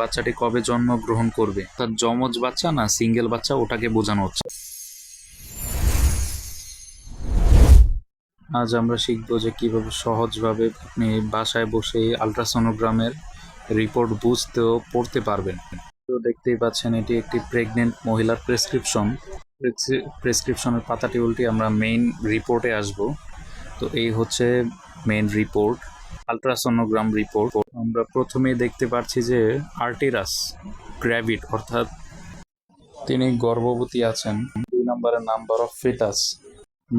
বাচ্চাটি কবে জন্মগ্রহণ করবে? তার যমজ বাচ্চা না সিঙ্গেল বাচ্চা ওটাকে বোঝানো হচ্ছে। আজ আমরা শিখব যে কীভাবে সহজভাবে আপনি বাসায় বসে আলট্রাসোনোগ্রামের রিপোর্ট বুঝতেও পড়তে পারবেন। তো দেখতেই পাচ্ছেন, এটি একটি প্রেগনেন্ট মহিলার প্রেসক্রিপশন। প্রেসক্রিপশনের পাতাটি উল্টে আমরা মেইন রিপোর্টে আসব। তো এই হচ্ছে মেইন রিপোর্ট। আলট্রাসোনোগ্রাম রিপোর্ট আমরা প্রথমেই দেখতে পাচ্ছি যে আর্টিরাস গ্র্যাভিড অর্থাৎ তিনি গর্ভবতী আছেন। দুই নম্বরের number of fetus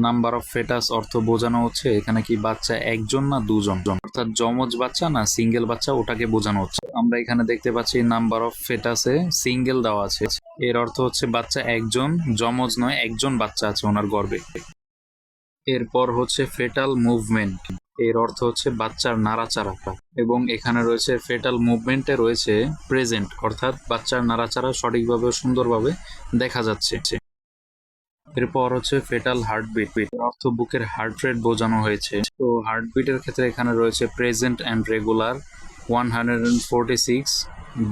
number of fetus অর্থ বোঝানো হচ্ছে এখানে কি বাচ্চা একজন না দুজন? অর্থাৎ যমজ বাচ্চা না সিঙ্গেল বাচ্চা, ওটাকে বোঝানো হচ্ছে। আমরা এখানে দেখতে পাচ্ছি নাম্বার অফ ফেটাসে সিঙ্গেল দেওয়া আছে। এর অর্থ হচ্ছে বাচ্চা একজন, যমজ নয়, একজন বাচ্চা আছে ওনার গর্ভে। এরপর হচ্ছে ফেটাল মুভমেন্ট এর অর্থ হচ্ছে বাচ্চার নাড়াচাড়া এবং এখানে রয়েছে ফেটাল মুভমেন্টে রয়েছে প্রেজেন্ট অর্থাৎ বাচ্চার নাড়াচাড়া সঠিকভাবে সুন্দরভাবে দেখা যাচ্ছে। এরপর হচ্ছে ফেটাল হার্টবিট অর্থ বুকের হার্ট রেট বোঝানো হয়েছে। তো হার্টবিটের ক্ষেত্রে এখানে রয়েছে present and regular one hundred and forty six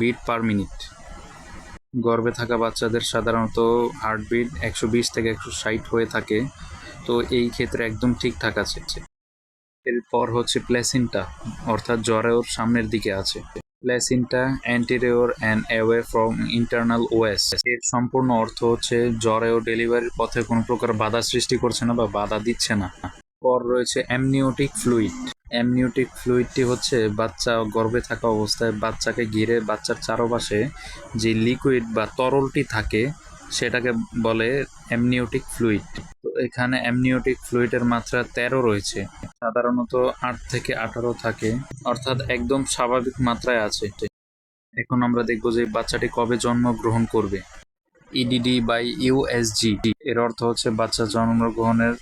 beat per minute গর্ভে থাকা বাচ্চাদের সাধারণত হার্টবিট একশো বিশ থেকে একশো ষাট হয়ে থাকে। তো এই ক্ষেত্রে একদম ঠিকঠাক আছে। এরপর হচ্ছে প্লেসিনটা, অর্থাৎ জ্বরের সামনের দিকে আছে। Placenta anterior and away from internal os এর সম্পূর্ণ অর্থ হচ্ছে জ্বরেও ডেলিভারির পথে কোনো প্রকার বাধা সৃষ্টি করছে না বা বাধা দিচ্ছে না। পর রয়েছে অ্যামনিওটিক ফ্লুইড অ্যামনিওটিক ফ্লুইডটি হচ্ছে বাচ্চা গর্ভে থাকা অবস্থায় বাচ্চাকে ঘিরে বাচ্চার চারপাশে যে লিকুইড বা তরলটি থাকে, সেটাকে বলে অ্যামনিওটিক ফ্লুইড এখানে অ্যামনিওটিক ফ্লুইডের মাত্রা তেরো রয়েছে। সাধারণত আট থেকে আঠারো থাকে, অর্থাৎ একদম স্বাভাবিক মাত্রায় আছে। এখন আমরা দেখব যে বাচ্চাটি কবে জন্মগ্রহণ করবে। ইডিডি বাই ইউএসজি এর অর্থ হচ্ছে বাচ্চা জন্মগ্রহণের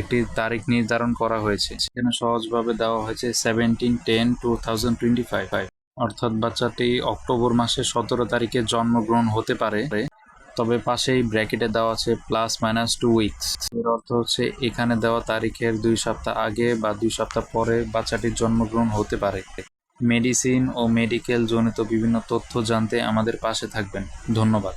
একটি তারিখ নির্ধারণ করা হয়েছে। সেখানে সহজভাবে দেওয়া হয়েছে seventeen ten two thousand twenty five অর্থাৎ বাচ্চাটি অক্টোবর মাসের সতেরো তারিখে জন্মগ্রহণ হতে পারে। তবে পাশেই ব্র্যাকেটে দেওয়া আছে প্লাস মাইনাস টু উইকস। এর অর্থ হচ্ছে এখানে দেওয়া তারিখের দুই সপ্তাহ আগে বা দুই সপ্তাহ পরে বাচ্চাটির জন্মগ্রহণ হতে পারে। মেডিসিন ও মেডিকেল জনিত বিভিন্ন তথ্য জানতে আমাদের পাশে থাকবেন। ধন্যবাদ।